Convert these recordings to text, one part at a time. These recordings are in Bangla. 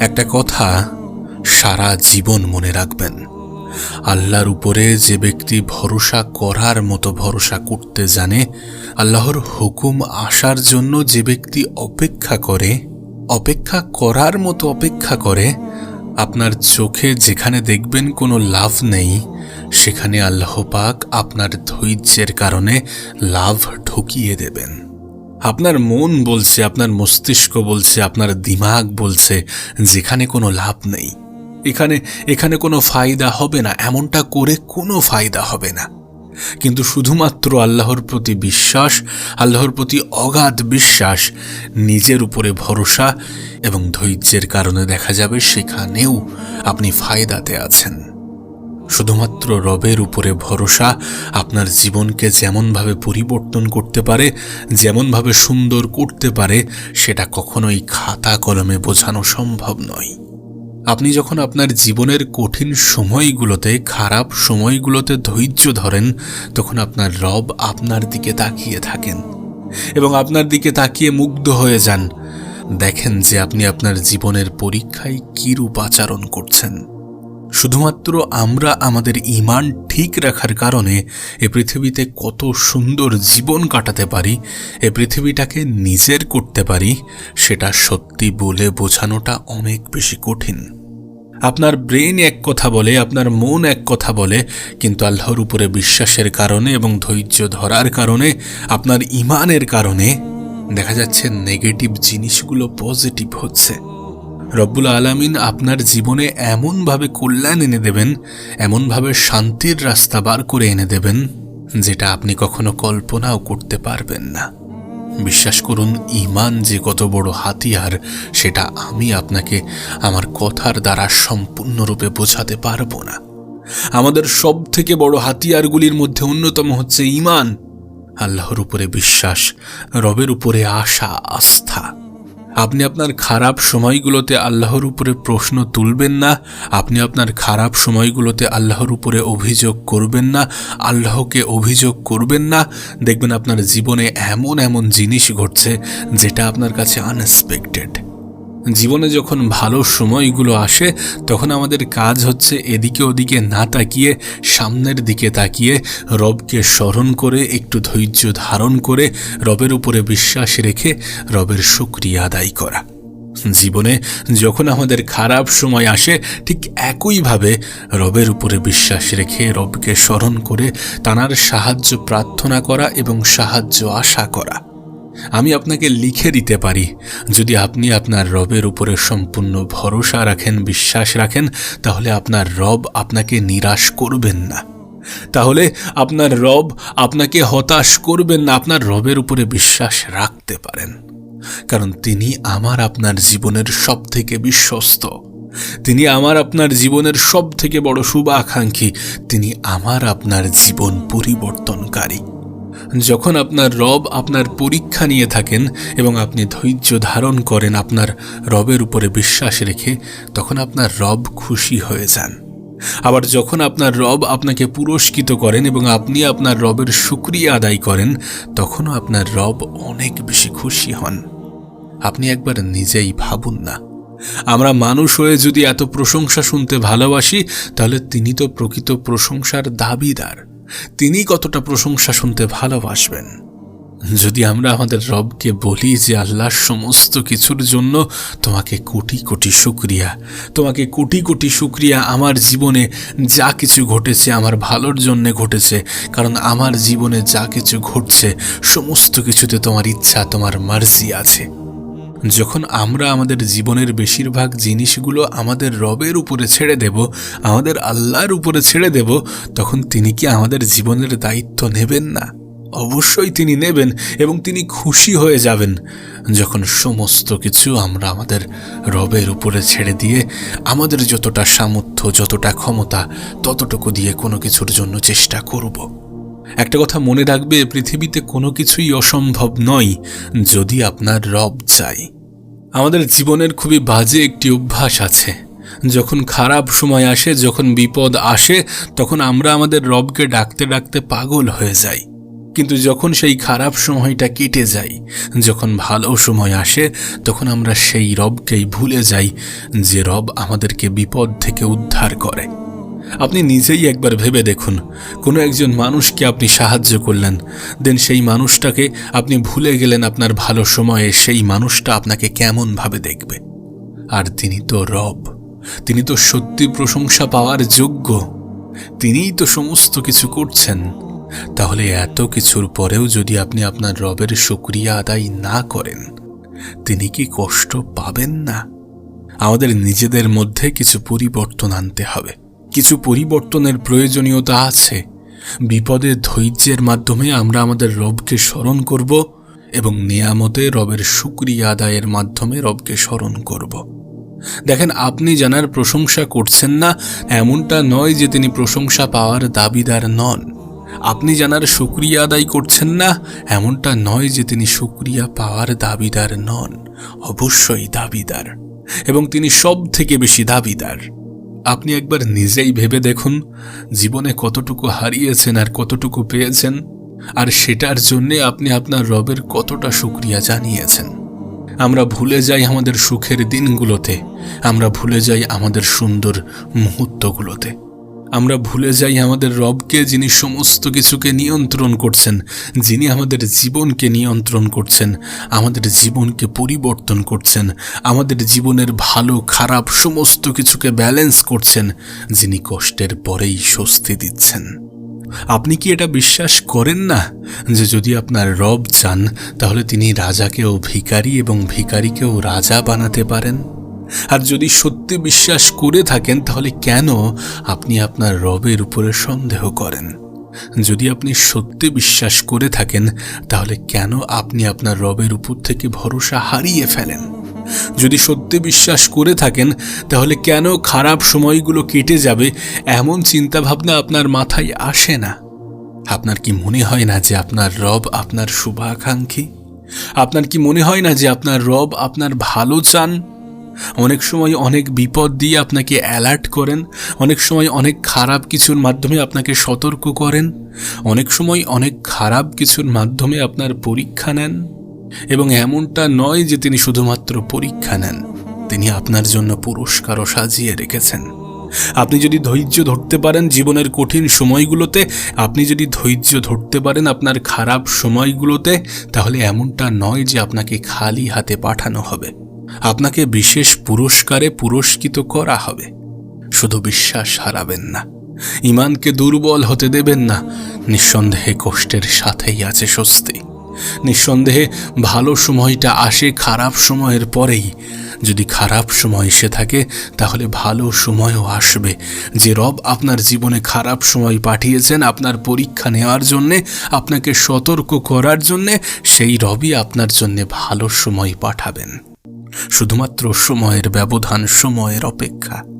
একটা কথা সারা জীবন মনে রাখবেন। আল্লাহর উপরে যে ব্যক্তি ভরসা করার মতো ভরসা করতে জানে, আল্লাহর হুকুম আসার জন্য যে ব্যক্তি অপেক্ষা করে, অপেক্ষা করার মতো অপেক্ষা করে, আপনার চোখে যেখানে দেখবেন কোনো লাভ নেই, সেখানে আল্লাহ পাক আপনার ধৈর্যের কারণে লাভ ঢুকিয়ে দেবেন। আপনার মন বলছে, আপনার মস্তিষ্ক বলছে, আপনার দিমাগ বলছে, যেখানে কোনো লাভ নেই। এখানে এখানে কোনো ফায়দা হবে না, এমনটা করে কোনো ফায়দা হবে না। কিন্তু শুধুমাত্র আল্লাহর প্রতি বিশ্বাস, আল্লাহর প্রতি অগাধ বিশ্বাস, নিজের উপরে ভরসা এবং ধৈর্যের কারণে দেখা যাবে সেখানেও আপনি ফায়দাতে আছেন। শুধুমাত্র রবের উপরে ভরসা আপনার জীবনকে যেমনভাবে পরিবর্তন করতে পারে, যেমনভাবে সুন্দর করতে পারে, সেটা কখনোই খাতা কলমে বোঝানো সম্ভব নয়। আপনি যখন আপনার জীবনের কঠিন সময়গুলোতে, খারাপ সময়গুলোতে ধৈর্য ধরেন, তখন আপনার রব আপনার দিকে তাকিয়ে থাকেন এবং আপনার দিকে তাকিয়ে মুগ্ধ হয়ে যান। দেখেন যে আপনি আপনার জীবনের পরীক্ষায় কীরূপ আচরণ করছেন। শুধুমাত্র আমরা আমাদের ইমান ঠিক রাখার কারণে এ পৃথিবীতে কত সুন্দর জীবন কাটাতে পারি, এ পৃথিবীটাকে নিজের করতে পারি, সেটা সত্যি বলে বোঝানোটা অনেক বেশি কঠিন। আপনার ব্রেন এক কথা বলে, আপনার মন এক কথা বলে, কিন্তু আল্লাহর উপরে বিশ্বাসের কারণে এবং ধৈর্য ধরার কারণে, আপনার ইমানের কারণে দেখা যাচ্ছে নেগেটিভ জিনিসগুলো পজিটিভ হচ্ছে। রব্বুল আলামিন আপনার জীবনে এমনভাবে কল্যাণ এনে দেবেন, এমনভাবে শান্তির রাস্তা বার করে এনে দেবেন, যেটা আপনি কখনো কল্পনাও করতে পারবেন না। বিশ্বাস করুন ইমান যে কত বড় হাতিয়ার, সেটা আমি আপনাকে আমার কথার দ্বারা সম্পূর্ণরূপে বোঝাতে পারব না। আমাদের সব থেকে বড় হাতিয়ারগুলির মধ্যে অন্যতম হচ্ছে ইমান আল্লাহর উপরে বিশ্বাস, রবের উপরে আশা, আস্থা। আপনি আপনার খারাপ সময়গুলোতে আল্লাহর উপরে প্রশ্ন তুলবেন না, আপনি আপনার খারাপ সময়গুলোতে আল্লাহর উপরে অভিযোগ করবেন না, আল্লাহকে অভিযোগ করবেন না। দেখবেন আপনার জীবনে এমন এমন জিনিস ঘটছে যেটা আপনার কাছে আনএক্সপেক্টেড জীবনে যখন ভালো সময়গুলো আসে, তখন আমাদের কাজ হচ্ছে এদিকে ওদিকে না তাকিয়ে, সামনের দিকে তাকিয়ে রবকে স্মরণ করে, একটু ধৈর্য ধারণ করে রবের উপরে বিশ্বাস রেখে রবের শুক্রিয়া আদায় করা। জীবনে যখন আমাদের খারাপ সময় আসে, ঠিক একইভাবে রবের উপরে বিশ্বাস রেখে রবকে স্মরণ করে, তানার সাহায্য প্রার্থনা করা এবং সাহায্য আশা করা। আমি আপনাকে লিখে দিতে পারি। যদি আপনি আপনার রবের উপরে সম্পূর্ণ ভরসা রাখেন, বিশ্বাস রাখেন, তাহলে আপনার রব আপনাকে নিরাশ করবেন না। তাহলে আপনার রব আপনাকে হতাশ করবেন না, আপনার রবের উপরে বিশ্বাস রাখতে পারেন। কারণ তিনি আমার আপনার জীবনের সব থেকে বিশ্বস্ত। তিনি আমার আপনার জীবনের সব থেকে বড় শুভাকাঙ্ক্ষী। তিনি আমার আপনার জীবন পরিবর্তনকারী। যখন আপনার রব আপনার পরীক্ষা নিয়ে থাকেন এবং আপনি ধৈর্য ধারণ করেন আপনার রবের উপরে বিশ্বাস রেখে, তখন আপনার রব খুশি হয়ে যান। আবার যখন আপনার রব আপনাকে পুরস্কৃত করেন এবং আপনি আপনার রবের সুক্রিয়া আদায় করেন, তখনও আপনার রব অনেক বেশি খুশি হন। আপনি একবার নিজেই ভাবুন না। আমরা মানুষ হয়ে যদি এত প্রশংসা শুনতে ভালোবাসি, তাহলে তিনি তো প্রকৃত প্রশংসার দাবিদার। তিনি কতটা প্রশংসা শুনতে ভালোবাসবেন। যদি আমরা আমাদের রবকে বলি যে আল্লাহর সমস্ত কিছুর জন্য তোমাকে কোটি কোটি শুক্রিয়া, তোমাকে কোটি কোটি শুক্রিয়া আমার জীবনে যা কিছু ঘটেছে আমার ভালোর জন্যে ঘটেছে, কারণ আমার জীবনে যা কিছু ঘটছে, সমস্ত কিছুতে তোমার ইচ্ছা, তোমার মার্জি আছে। যখন আমরা আমাদের জীবনের বেশিরভাগ জিনিসগুলো আমাদের রবের উপরে ছেড়ে দেব, আমাদের আল্লাহর উপরে ছেড়ে দেব, তখন তিনি কি আমাদের জীবনের দায়িত্ব নেবেন না? অবশ্যই তিনি নেবেন এবং তিনি খুশি হয়ে যাবেন। যখন সমস্ত কিছু আমরা আমাদের রবের উপরে ছেড়ে দিয়ে আমাদের যতটা সামর্থ্য, যতটা ক্ষমতা, ততটুকু দিয়ে কোনো কিছুর জন্য চেষ্টা করব। একটা কথা মনে রাখবে, পৃথিবীতে কোনো কিছুই অসম্ভব নয় যদি আপনার রব চাই আমাদের জীবনের খুবই বাজে একটি অভ্যাস আছে। যখন খারাপ সময় আসে, যখন বিপদ আসে, তখন আমরা আমাদের রবকে ডাকতে ডাকতে পাগল হয়ে যাই। কিন্তু যখন সেই খারাপ সময়টা কেটে যায়, যখন ভালো সময় আসে, তখন আমরা সেই রবকেই ভুলে যাই যে রব আমাদেরকে বিপদ থেকে উদ্ধার করে। আপনি নিজেই একবার ভেবে দেখুন। কোনো একজন মানুষকে আপনি সাহায্য করলেন। দেন সেই মানুষটাকে আপনি ভুলে গেলেন আপনার ভালো সময়ে সেই মানুষটা আপনাকে কেমনভাবে দেখবে। আর তিনি তো রব। তিনি তো সত্যি প্রশংসা পাওয়ার যোগ্য। তিনিই তো সমস্ত কিছু করছেন। তাহলে এত কিছুর পরেও যদি আপনি আপনার রবের শুক্রিয়া আদায় না করেন, তিনি কি কষ্ট পাবেন না? আমাদের নিজেদের মধ্যে কিছু পরিবর্তন আনতে হবে। কিছু পরিবর্তনের প্রয়োজনীয়তা আছে। বিপদে ধৈর্যের মাধ্যমে আমরা আমাদের রবকে স্মরণ করব এবং নিয়ামতে রবের শুক্রিয়া আদায়ের মাধ্যমে রবকে স্মরণ করব। দেখেন, আপনি জানার প্রশংসা করছেন না, এমনটা নয় যে তিনি প্রশংসা পাওয়ার দাবিদার নন। আপনি জানার শুক্রিয়া আদায় করছেন না, এমনটা নয় যে তিনি শুক্রিয়া পাওয়ার দাবিদার নন। অবশ্যই দাবিদার এবং তিনি সব থেকে বেশি দাবিদার। আপনি একবার নিজেই ভেবে দেখুন, জীবনে কতটুকু হারিয়েছেন আর কতটুকু পেয়েছেন, আর সেটার জন্যে আপনি আপনার রবের কতটা শুক্রিয়া জানিয়েছেন। আমরা ভুলে যাই আমাদের সুখের দিনগুলোতে, আমরা ভুলে যাই আমাদের সুন্দর মুহূর্তগুলোতে। আমরা ভুলে যাই আমাদের রবকে, যিনি সমস্ত কিছুকে নিয়ন্ত্রণ করছেন, যিনি আমাদের জীবনকে নিয়ন্ত্রণ করছেন, আমাদের জীবনকে পরিবর্তন করছেন, আমাদের জীবনের ভালো, খারাপ, সমস্ত কিছুকে ব্যালেন্স করছেন, যিনি কষ্টের পরেই স্বস্তি দিচ্ছেন। আপনি কি এটা বিশ্বাস করেন না যে যদি আপনার রব চান, তাহলে তিনি রাজাকেও ভিখারি এবং ভিখারিকেও রাজা বানাতে পারেন? আর যদি সত্যি বিশ্বাস করে থাকেন, তাহলে কেন আপনি আপনার রবের উপরে সন্দেহ করেন? যদি আপনি সত্যি বিশ্বাস করে থাকেন, তাহলে কেন আপনি আপনার রবের উপর থেকে ভরসা হারিয়ে ফেলেন? যদি সত্যি বিশ্বাস করে থাকেন, তাহলে কেন খারাপ সময়গুলো কেটে যাবে, এমন চিন্তাভাবনা আপনার মাথায় আসে না? আপনার কি মনে হয় না যে আপনার রব আপনার শুভাকাঙ্ক্ষী? আপনার কি মনে হয় না যে আপনার রব আপনার ভালো চান? অনেক সময় অনেক বিপদ দিয়ে আপনাকে অ্যালার্ট করেন, অনেক সময় অনেক খারাপ কিছুর মাধ্যমে আপনাকে সতর্ক করেন, অনেক সময় অনেক খারাপ কিছুর মাধ্যমে আপনার পরীক্ষা নেন, এবং এমনটা নয় যে তিনি শুধুমাত্র পরীক্ষা নেন, তিনি আপনার জন্য পুরস্কারও সাজিয়ে রেখেছেন। আপনি যদি ধৈর্য ধরতে পারেন জীবনের কঠিন সময়গুলোতে, আপনি যদি ধৈর্য ধরতে পারেন আপনার খারাপ সময়গুলোতে, তাহলে এমনটা নয় যে আপনাকে খালি হাতে পাঠানো হবে। আপনাকে বিশেষ পুরস্কারে পুরস্কৃত করা হবে। শুধু বিশ্বাস হারাবেন না ইমানকে দুর্বল হতে দেবেন না, নিঃসন্দেহে কষ্টের সাথেই আছে স্বস্তি। নিঃসন্দেহে ভালো সময়টা আসে খারাপ সময়ের পরেই। যদি খারাপ সময় এসে থাকে, তাহলে ভালো সময়ও আসবে। যে রব আপনার জীবনে খারাপ সময় পাঠিয়েছেন আপনার পরীক্ষা নেওয়ার জন্যে, আপনাকে সতর্ক করার জন্যে, সেই রবই আপনার জন্যে ভালো সময় পাঠাবেন। শুধুমাত্র সময়ের ব্যবধান সময়ের অপেক্ষা।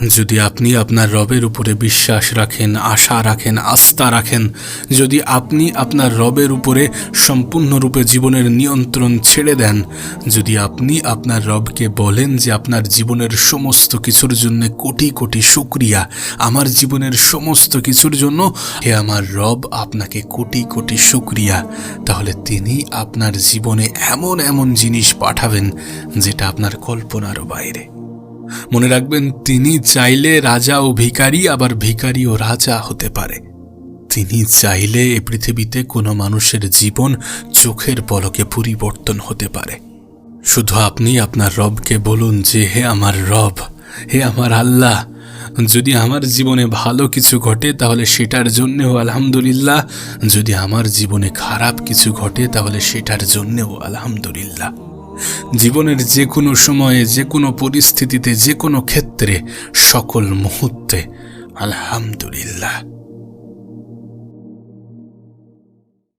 যদি আপনি আপনার রবের উপরে বিশ্বাস রাখেন, আশা রাখেন, আস্থা রাখেন, যদি আপনি আপনার রবের উপরে সম্পূর্ণরূপে জীবনের নিয়ন্ত্রণ ছেড়ে দেন, যদি আপনি আপনার রবকে বলেন যে আপনার জীবনের সমস্ত কিছুর জন্য কোটি কোটি শুক্রিয়া, আমার জীবনের সমস্ত কিছুর জন্য হে আমার রব আপনাকে কোটি কোটি শুক্রিয়া, তাহলে তিনি আপনার জীবনে এমন এমন জিনিস পাঠাবেন যেটা আপনার কল্পনারও বাইরে। মনে রাখবেন, তিনি চাইলে রাজা ও ভিখারি, আবার ভিখারি ও রাজা হতে পারে। তিনি চাইলে এ পৃথিবীতে কোনো মানুষের জীবন চোখের পলকে পরিবর্তন হতে পারে। শুধু আপনি আপনার রবকে বলুন যে, হে আমার রব, হে আমার আল্লাহ, যদি আমার জীবনে ভালো কিছু ঘটে, তাহলে সেটার জন্যেও আলহামদুলিল্লাহ। যদি আমার জীবনে খারাপ কিছু ঘটে, তাহলে সেটার জন্যেও আলহামদুলিল্লাহ। জীবনের যে কোনো সময়ে যে কোনো পরিস্থিতিতে যে কোনো ক্ষেত্রে সকল মুহূর্তে আলহামদুলিল্লাহ।